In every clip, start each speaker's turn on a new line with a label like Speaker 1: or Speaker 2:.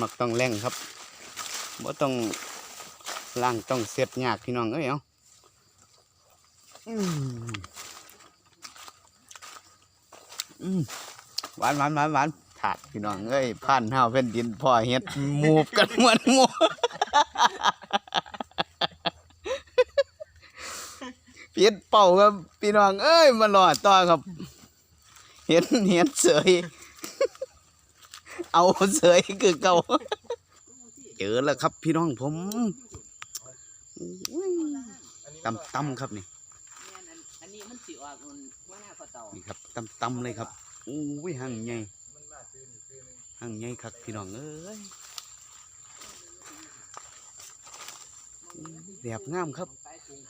Speaker 1: มักต้องแรงครับบ่ต้องล้างต้องเสียบยากพี่น้องเอ้ยเอาอืมอืมหวานหวานหวานหวานถาดพี่น้องเอ้ยผ่านห้าวแผ่นดินพ่อเฮ็ดมูบกันหมือนหมูเพียดเป่าครับพี่น้องเอ้ย มารอดต่อครับ เห็นเห็นเสย เอาเสยคือเก่าเจอแล้วครับพี่น้องผมอุ้ยตำตำครับนี่
Speaker 2: อันนี้มันสิออกมันว่าหน้าก็เต่า
Speaker 1: นี่ครับตำตำเลยครับอุ้ยห่างใหญ่ห่างใหญ่ครับพี่น้องเอ้ยแบบงามครับ
Speaker 2: ไปกรุง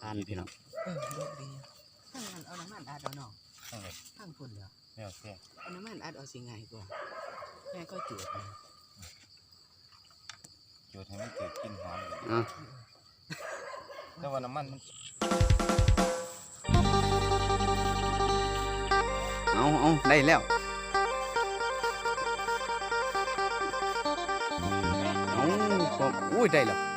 Speaker 1: อ่านพี่น้อง
Speaker 2: เออดอกดีถ้างั้นเอาน้ำมันอัดเอาเนาะทั้งคนเหรอ
Speaker 3: เนี่ยแค่
Speaker 2: เอาน้ำมันอัดเอาสิง่ายกว่าแม่ก็จุดนะ
Speaker 3: จุดให้มันเกิดกลิ่นหอมเลย
Speaker 1: อะ
Speaker 3: แต่ว่าน้ำมันมัน
Speaker 1: เอาเอาได้แล้วเอาครับอุ้ยได้แล้ว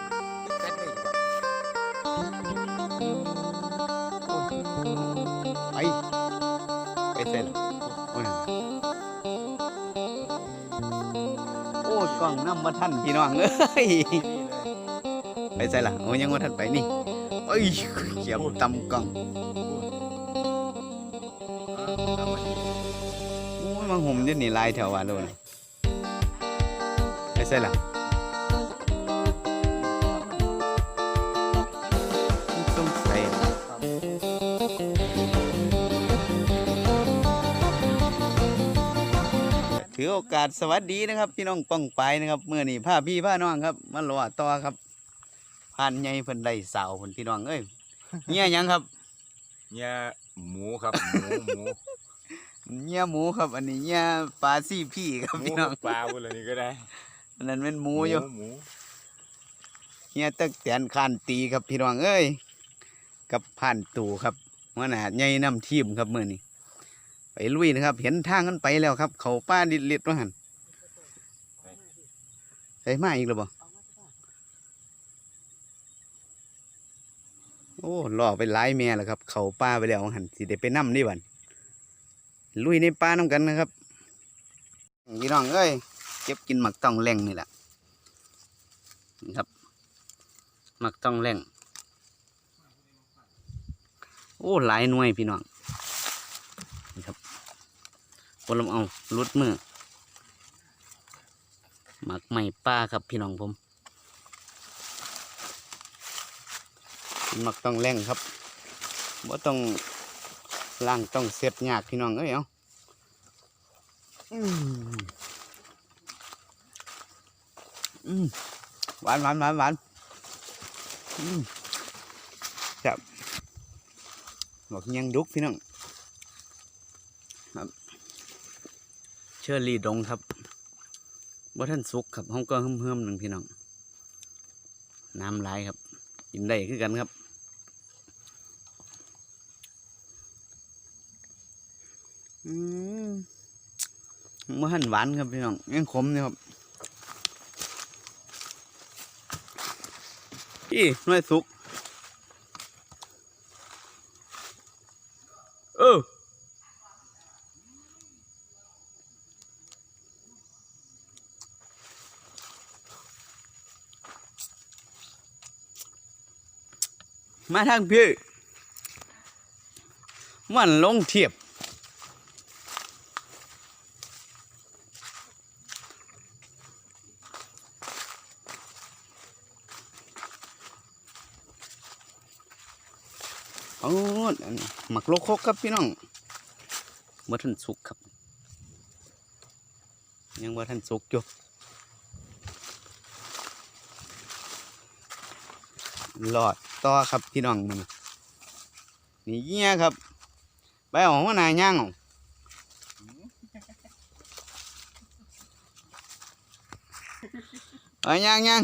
Speaker 1: เสร็จโอ้ยโอ้ยกล้องน้ำมาท่านพี่น้องเอ้ยไปใส่ละโอ้ยยังว่าท่านไปนี่เอ้ยเขียบตำกล้องโอ้ยมาห่มเดี๋ยวนี่ลายแถวว่าโลนไปใส่ละ ถือโอกาสสวัสดีนะครับ พี่น้องป้องไปายนะครับเมื่อนี้พาพี่พาน้องครับมารอต่อครับผ่านใหญ่เพิ่นได้สาวเพิ่นพี่น้องเอ้ยเนี่ยหยังครับ
Speaker 3: เนี่ยหมูครับหมูหมู
Speaker 1: เนี่ยหมูครับ อันนี้เนี่ยปลาซี่พี่ครับ
Speaker 3: หมู
Speaker 1: พี่น้อง
Speaker 3: ปลาบุรนี่ก็ได้
Speaker 1: อันนั้นเป็นหมูอยู่
Speaker 3: หมู
Speaker 1: เนี่ยตักแตนคานตีครับพี่น้องเอ้ยกับผ่านตู่ครับหัวหน้าใหญ่นำทีมครับมื่อนี้ ไปลุยนะครับ เห็นทางกันไปแล้วครับ เขาป้าดิดลิดว่าหันใส่มาอีกแล้วบ่าโอ้ล่อไปหลายแม่แล้วครับ เขาป้าไปแล้วหันสิได้ไปนั่นี่บันลุยในป่าน้ำกันนะครับพี่น้องเอ้ยเก็บกินหมักต้องแรงนี่แหละนะครับหมักต้องแรงโอ้หลายหน่วยพี่น้อง คนลำเอาลุดมือหมักใหม่ป้าครับพี่น้องผมหมักต้องแรงครับบ่ต้องล้างต้องเสียบยากพี่น้องเอ้ยเอาหวานหวานหวานหวานอืมจับบอกยังดุกพี่น้องครับ เชอรี่ดงครับบ่ท่านสุกครับห้องก็เฮิ่มๆหนึ่งพี่น้อง น้ำไหลายครับ กินได้คือกันครับ อืมมันหันหวานครับพี่น้องยังขมเนี่ยครับพี่น่วยสุก มาทางพี่มันลงเทียบโอ้อันหมักโลโคกครับพี่น้องเมื่อท่านสุกครับ ยังว่าท่านสุกอยู่หลอด ต่อครับพี่น้องมันนี่เงี้ยครับไปเอาหัวหน้าย่างเอาเอายังยัง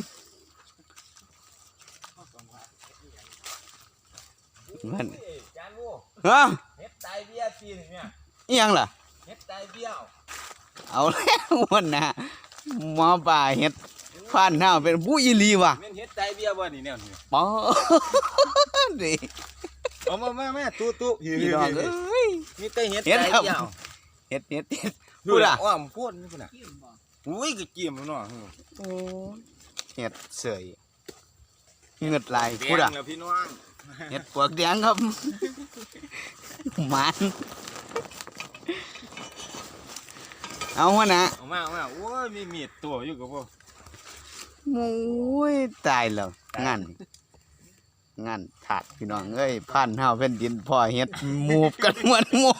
Speaker 1: มัน
Speaker 3: จานวู
Speaker 1: ฮะ
Speaker 3: เฮ็ดไตเบี้ยปีนเนี่ย
Speaker 1: อิหยังล่ะ
Speaker 3: เฮ็ดไตเบี้ยว
Speaker 1: เอาแล้ววันน่ะหมอป่าเฮ็ด ผ่านหน้าเป็นผู้อีหลีว่ะ
Speaker 3: แม่นเฮ็ดไตเบี้ยบ่นี่แนวนี้
Speaker 1: ปอดิ
Speaker 3: เอามามาแม่ตู้ตู้
Speaker 1: พี่น้องเอ้ย
Speaker 3: มีแต่เฮ็ด
Speaker 1: เฮ็ด
Speaker 3: ไต
Speaker 1: ครับ
Speaker 3: เบี้ยว
Speaker 1: เฮ็ดเฮ็ดเฮ็ดพู
Speaker 3: พู
Speaker 1: ด
Speaker 3: ด
Speaker 1: อะ
Speaker 3: อะอ้อมพูดนี่พุ่นน่ะ
Speaker 2: กินบ่
Speaker 3: อุ้ยก็จิ้มเนาะ
Speaker 1: โอ้เฮ็ดเสยเงือดไหลายพูดอะ
Speaker 3: แดงแล้วพี่น้อง
Speaker 1: เฮ็ดปวกแดงครับหมันเอาหัวหนะ
Speaker 3: เอามาเอามาโอ้ยมีมีดตัวอยู่กับพวก
Speaker 1: โอ้ยตายแล้วงานงานถาดพี่น้องเอ้ยผ่านเฮาแผ่นดินพ่อเฮ็ดมูบกันเหมือนหมู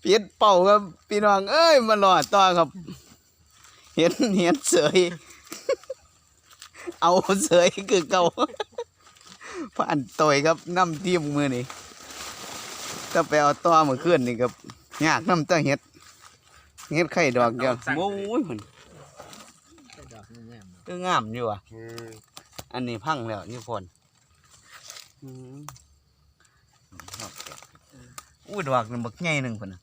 Speaker 1: เพียดเป่าครับพี่น้องเอ้ยมารอต่อครับ เห็นเห็นเสยเอาเสยคือเก่าผ่านต่อยครับน้ำทีมมือนี่ถ้าไปเอาต่อมาขึ้นนี่ครับยากน้ำตาเห็ด เห็ดไข่ดอกเดียวโอ้ยมัน
Speaker 2: แต่ดอกงาม
Speaker 1: ก็งามอยู่อะอันนี้พังแล้วนี่ฝนอืมอู้ดอกนี่บักใหญ่หนึ่งคนน่ะ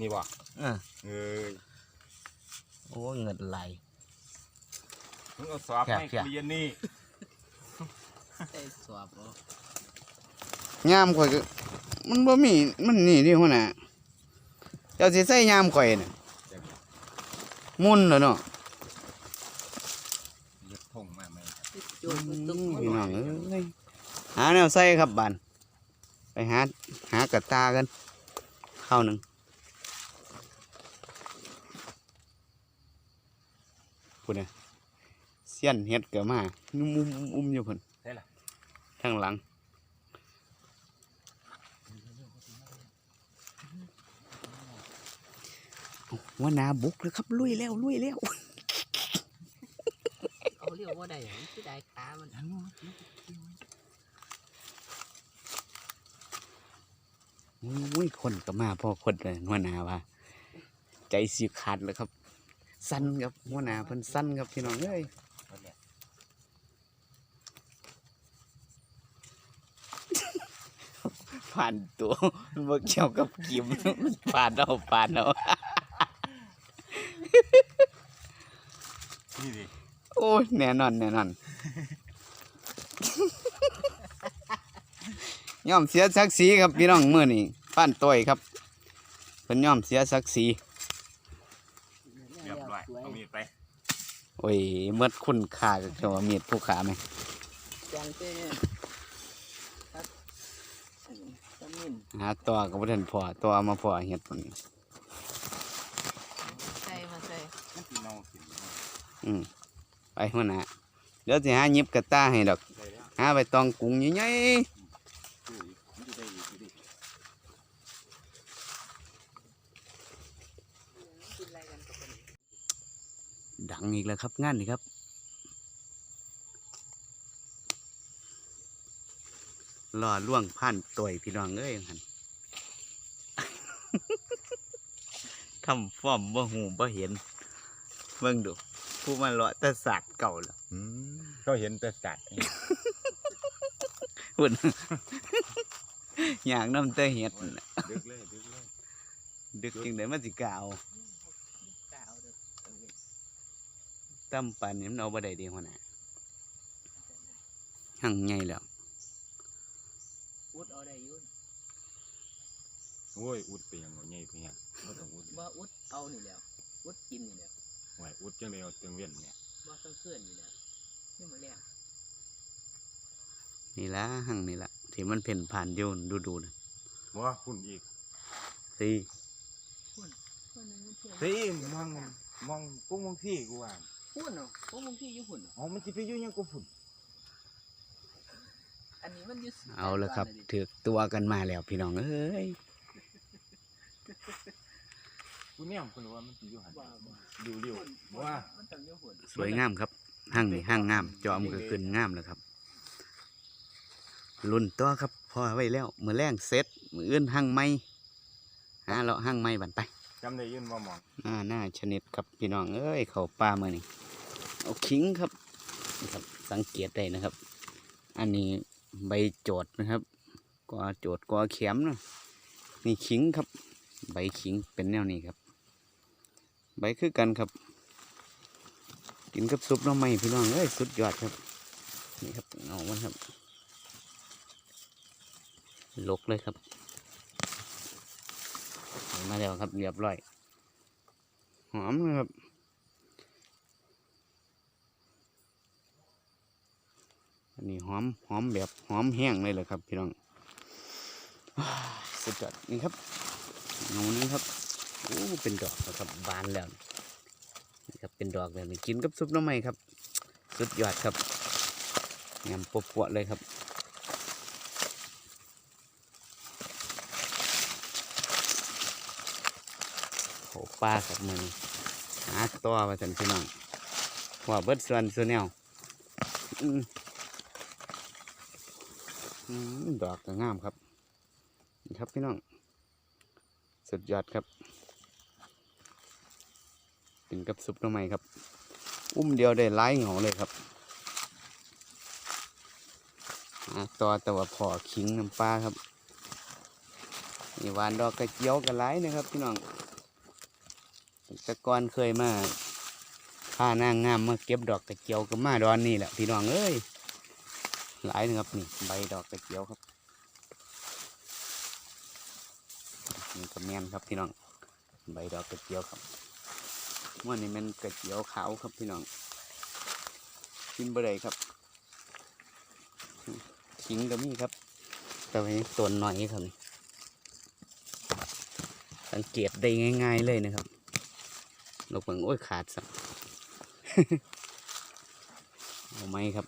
Speaker 3: นี่บ่
Speaker 1: เออ
Speaker 3: เอ้ย
Speaker 1: โอ้เงินไหล
Speaker 3: มึงเอาสอบ
Speaker 1: แค่
Speaker 3: ให้
Speaker 1: แค่
Speaker 3: เรียนนี่
Speaker 2: ได้สวบบ่
Speaker 1: ยามข่อยก็มันบ่มีมันนี่นี่หัวหน้าเจ้าสิใส่ยามข่อยน่ะ มุนแล้วเนาะ
Speaker 3: เย็บทงมาไหม
Speaker 2: โจนมันตุก
Speaker 1: พี่น้องเอ้ยหาแนวใส่ครับบ้านไปหาหากระตากันข้าวหนึ่งพูดนะเสี้ยนเฮ็ดเกิดมานุ่มอุ้มอุ้มอยู่พุ่น
Speaker 3: ได้ล่ะ
Speaker 1: ทางหลัง ว่าหนาบุกเลยครับลุยแล้วลุยแล้ว
Speaker 2: เอาเรียกว่าได้หยังสิได้ขามัน
Speaker 1: อุ้ยคนก็มาพอคนเลยหัวหน้าว่า ใจสิขาดเลยครับ สั้นครับหัวหน้าเพิ่นสั้นครับพี่น้องเอ้ย
Speaker 3: เอาเนี่ย
Speaker 1: ผ่านตัวมันบ่เกี่ยวกับกิมผ่านเอาผ่านเอา
Speaker 3: นี่ดิ
Speaker 1: โอ้ยแน่นอนแน่นอนยอมเสียศักดิ์ศรีครับพี่น้องมื้อนี้ผ่านต่อยครับเพิ่นยอมเสียศักดิ์ศรี
Speaker 3: เรียบร้อยเอามีดไป
Speaker 1: โอ้ยเมื่อคุณค่าก็คือว่ามีดผู้ขาไหม
Speaker 2: จังเต้ครับตะมิน
Speaker 1: หาตัวก็บ่ทันพอตัวเอามาพอเฮ็ดพุ่น
Speaker 2: ใส่มาใส่
Speaker 3: มันสิเน่าสิ
Speaker 1: อืมไปหัวหน้าเดี๋ยวสิหายิบกระตาให้ดอกหาใบตองกุ้งใหญ่
Speaker 3: ตู้อีกมันจะได้อีกอยู่ดิ
Speaker 2: กินอะไรกันกับคนนี้
Speaker 1: ๆดังอีกแล้วครับงานนี่ครับรอล่วงผ่านต่อยพี่น้องเอ้ยหั่นทำฟอร์มบ่หูบ่เห็น เบิ่งดู ผู้มาเลาะแต่ศาสตร์เก่าแล้ว
Speaker 3: อืมเขาเห็นแต่สัตว์
Speaker 1: หุ่นอย่างน้ำเตอเห็ดนั่นแหละ
Speaker 3: ดึกเลยดึกเลย
Speaker 1: ดึกจึงได้มาสิกล่าว
Speaker 2: กาวเด้อตะมิน
Speaker 1: ตั้มปานนี้มันเอาบ่ได้เดีหัวหน้าหั่งใหญ่แล้ว
Speaker 2: อุดเอาได้อยุ่น
Speaker 3: โอ้ยอุดไปยังบ่ใหญ่ไปยังบ่ต้องอุด
Speaker 2: บ่อุดเอานี่แหล้วอุดกินนี่แหล้ว
Speaker 3: โอ้ยอุดจังได๋เอาจังเว้นเนี่ย
Speaker 2: บ่ต้องเคลื่อนนี่แหล้วนี่มาแรง
Speaker 1: นี่ละหั่งนี่ละที่มันเพ่นผ่านโยนดูดูๆนะ
Speaker 3: บ่คุณอีก
Speaker 1: สิ
Speaker 2: คนนึงมันเที่ยว
Speaker 3: เฮ้ยมองมองกุ้งมองพี่กูว่า
Speaker 2: หุ่นเนาะพวกมึงที่อยู่หุ่นเนาะ
Speaker 3: อ๋อมันสิไปอยู่หยังกูพุ่น
Speaker 2: อันนี้มันอยู่
Speaker 1: เอาละครับถือตัวกันมาแล้วพี่น้องเอ้ย
Speaker 3: กูเนี่ยเพิ่นว่ามันสิอยู่หั่น
Speaker 2: บ่บ่
Speaker 3: เร็ว
Speaker 2: หุ่น
Speaker 3: ๆว่า
Speaker 2: มันต้องอยู่หุ่น
Speaker 1: สวยงามครับหั่งนี่หั่งงามจอมก็ขึ้นงามแล้วครับรุ่นตัวครับพอไว้แล้วมือแรงเสร็จมืออื่นหั่งไม้หาเลาะหั่งไม้บันไป
Speaker 3: ไจำได้ยินบ่หมอง
Speaker 1: หน้าหน้าชนิดครับพี่น้องเอ้ยเขาป่ามานี่เอาขิงครับนี่ครับสังเกตได้นะครับ อันนี้ใบโจดนะครับกอโจดกอเข็มเนาะนี่ขิงครับ ใบขิงเป็นแนวนี้ครับ ใบคือกันครับ กินกับซุปน้ำไม้พี่น้องเอ้ยสุดยอดครับ นี่ครับเอามันครับลกเลยครับ มาแล้วครับเรียบร้อย หอมนะครับอันนี้หอมหอมแบบหอมแห้งเลยแหละครับ พี่น้องสุดยอดนี่ครับเงานี้ครับ โอ้เป็นดอกแล้วครับบานแล้วนี่ครับเป็นดอกแล้วนี่กินกับซุปน้ำไม้ครับ สุดยอดครับยำปวดๆเลยครับโหปลาครับมือนี้หาตัวมาสันพี่น้องหัวเบิดส่วนส่วนแนวอืมดอกก็งามครับนะครับพี่น้อง สุดยอดครับ กินกับซุปหน้ำไมครับ อุ้มเดียวได้ไล่เหงาเลยครับตัวแต่ว่าพอขิงน้ำปลาครับนี่หวานดอกกระเจียวกันไล่นะครับพี่น้องต่ก่อนเคยมาพานางงามมาเก็บดอกกระเจียวกับมาดอนนี่แหละพี่น้องเอ้ยหลายนะครับนี่ใบดอกกระเจียวครับนี่ก็แมนครับพี่น้องใบดอกกระเจียวครับ วันนี้มันกระเจียวขาวครับพี่น้องกินบ่ได้ครับขิงก็มีครับแต่ว่าตัวน้อยครับสังเกตได้ง่าย ๆเลยนะครับนกเปิงโอ้ยขาดสับเอาไหมครับ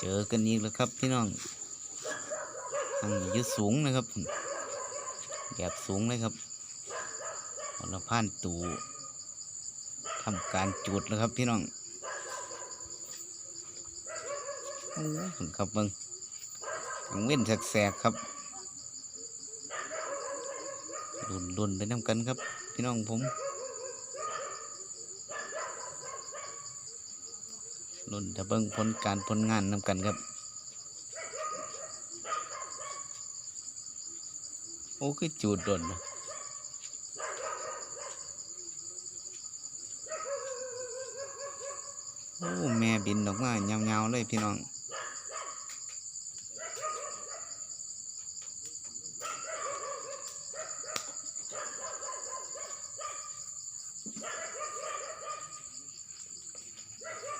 Speaker 1: เจอกันอีกแล้วครับพี่น้องทางนี้ยืดสูงนะครับ บบสูงเลยครับเอาผ่านตูทำการจุดแล้วครับพี่น้องโอ้ยผลครับเบิงกังเว้นแสกๆครับลุนลุนไปน้ำกันครับ พี่น้องผมลุนจะเบิ่งผลการผลงานนำกันครับ โอ้คือจูดดนนะโอ้แม่บินออกมาเงาๆเลยพี่น้อง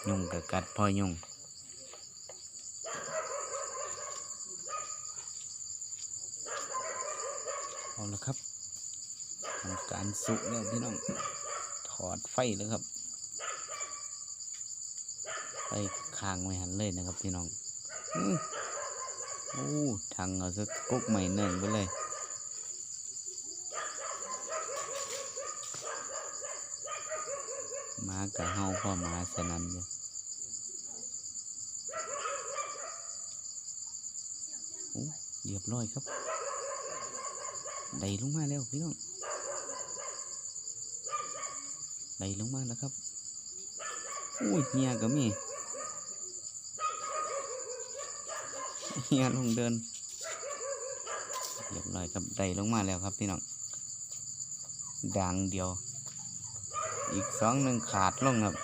Speaker 1: ยุงกับกัดพ่อยุง เอาละครับทำการสุกแล้วพี่น้อง ถอดไฟแล้วครับไฟค้างไว้หันเลยนะครับพี่น้องอื้อโอ้ทางเอาสักกุ๊กใหม่หนึ่งไปเลยมากับเฮาพ่อมาสนันอยู่เรียบร้อยครับ ได้ลงมาแล้วพี่น้องได้ลงมาแล้วครับอุ้ยเฮียก็มีเฮียลงเดินเรียบร้อยครับได้ลงมาแล้วครับพี่น้องด่างเดียว อีกสองหนึ่งขาดลงครับ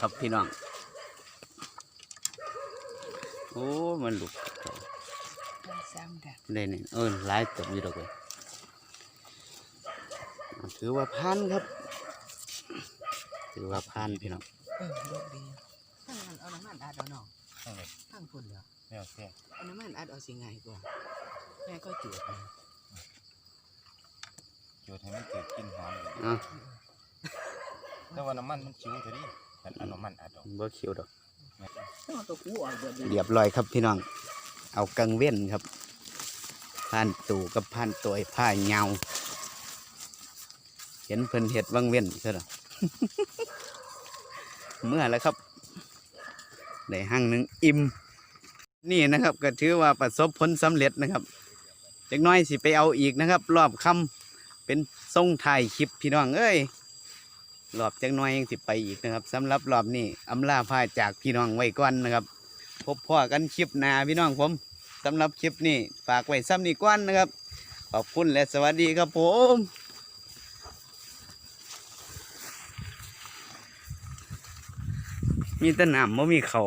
Speaker 1: ครับพี่น้อง โอ้ มันหลุด
Speaker 2: ได้ซ้ำกัน
Speaker 1: ได้เนี่ยเออหลายตัวอยู่ดอกเลยถือว่าพันครับ ถือว่าผ่านพี่น้อง
Speaker 2: เออดกดีถ้างั้นเอาน้ำมันอาดเอาน้อง
Speaker 3: นั่นแหละ
Speaker 2: ข้างฝุ่นเหรอ
Speaker 3: แล้วแต่
Speaker 2: เอาน้ำมันอาดเอาสิง่ายกว่าแม่ก็จุดนะ
Speaker 3: โจทย์ให้มันเกิดกลิ่นหอมเลย
Speaker 1: อะ
Speaker 3: แต่ว่าน้ำมันมันคิ้วเท่านี้ แต่เอาน้ำมันอัดออก
Speaker 1: บ่เขียวดอก
Speaker 3: แม่น
Speaker 2: ต้องเอาตัวกูออกเบิดเลย
Speaker 1: เรียบร้อยครับพี่น้อง เอากังเว้นครับผ่านตู่กับผ่านตัวผ้าเงาเห็นเพิ่นเห็ดวังเว้นซะหรอเมื่อแล้วครับได้หั่งหนึ่งอิ่มนี่นะครับ ก็ถือว่าประสบผลสำเร็จนะครับจักหน้อยสิไปเอาอีกนะครับ รอบค่ำเป็นทรงถ่ายคลิปพี่น้องเอ้ย รอบจังน้อยยังสิไปอีกนะครับสำหรับรอบนี้อำลาพาจากพี่น้องไว้ก่อนนะครับ พบพ่อกันคลิปหน้าพี่น้องผมสำหรับคลิปนี้ฝากไว้ซ้ำนี่ก่อนนะครับ ขอบคุณและสวัสดีครับผมมีแต่น้ำไม่มีเขา